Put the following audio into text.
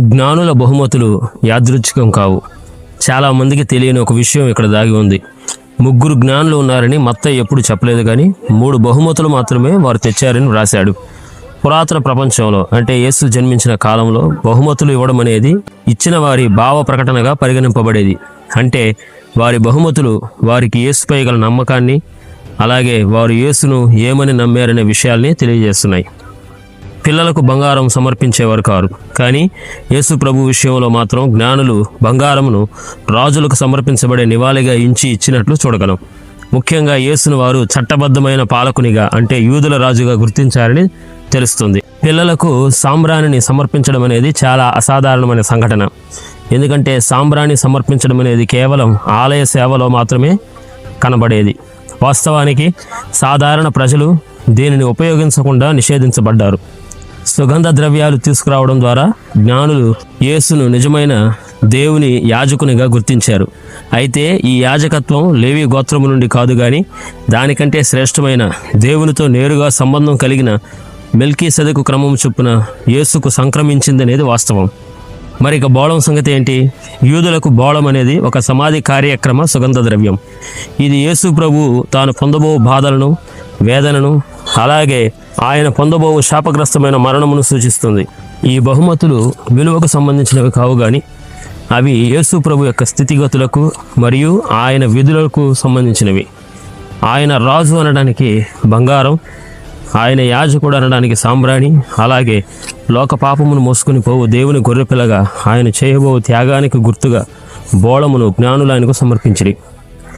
జ్ఞానుల బహుమతులు యాదృచ్ఛికం కావు. చాలా మందికి తెలియని ఒక విషయం ఇక్కడ దాగి ఉంది. ముగ్గురు జ్ఞానులు ఉన్నారని మత్తయ్య ఎప్పుడు చెప్పలేదు కానీ మూడు బహుమతులు మాత్రమే వారు తెచ్చారని వ్రాశాడు. పురాతన ప్రపంచంలో అంటే యేసు జన్మించిన కాలంలో బహుమతులు ఇవ్వడం అనేది ఇచ్చిన వారి భావ ప్రకటనగా పరిగణింపబడేది. అంటే వారి బహుమతులు వారికి యేసుపై గల నమ్మకాన్ని అలాగే వారు యేసును ఏమని నమ్మారనే విషయాల్ని తెలియజేస్తున్నాయి. పిల్లలకు బంగారం సమర్పించేవారు కారు. కానీ యేసు ప్రభు విషయంలో మాత్రం జ్ఞానులు బంగారమును రాజులకు సమర్పించబడే నివాళిగా ఇంచి ఇచ్చినట్లు చూడగలం. ముఖ్యంగా యేసును వారు చట్టబద్ధమైన పాలకునిగా అంటే యూదుల రాజుగా గుర్తించారని తెలుస్తుంది. పిల్లలకు సాంబ్రాణిని సమర్పించడం అనేది చాలా అసాధారణమైన సంఘటన. ఎందుకంటే సాంబ్రాణి సమర్పించడం అనేది కేవలం ఆలయ సేవలో మాత్రమే కనబడేది. వాస్తవానికి సాధారణ ప్రజలు దీనిని ఉపయోగించకుండా నిషేధించబడ్డారు. సుగంధ ద్రవ్యాలు తీసుకురావడం ద్వారా జ్ఞానులు యేసును నిజమైన దేవుని యాజకునిగా గుర్తించారు. అయితే ఈ యాజకత్వం లేవి గోత్రము నుండి కాదు కానీ దానికంటే శ్రేష్టమైన దేవునితో నేరుగా సంబంధం కలిగిన మిల్కీ సదకు క్రమం చొప్పున యేసుకు సంక్రమించిందనేది వాస్తవం. మరి ఇక బోళం సంగతి ఏంటి? యూదులకు బోళం అనేది ఒక సమాధి కార్యక్రమ సుగంధ ద్రవ్యం. ఇది యేసు ప్రభు తాను పొందబో బాధలను వేదనను అలాగే ఆయన పొందబో శాపగ్రస్తమైన మరణమును సూచిస్తుంది. ఈ బహుమతులు విలువకు సంబంధించినవి కావు కానీ అవి యేసు ప్రభు యొక్క స్థితిగతులకు మరియు ఆయన విధులకు సంబంధించినవి. ఆయన రాజు అనడానికి బంగారం ఆయన యాజకుడు అనడానికి సాంబ్రాణి అలాగే లోక పాపమును మోసుకుని పోవు దేవుని గొర్రెపిల్లగా ఆయన చేయబో త్యాగానికి గుర్తుగా బోళమును జ్ఞానులు ఆయనకు సమర్పించిరి.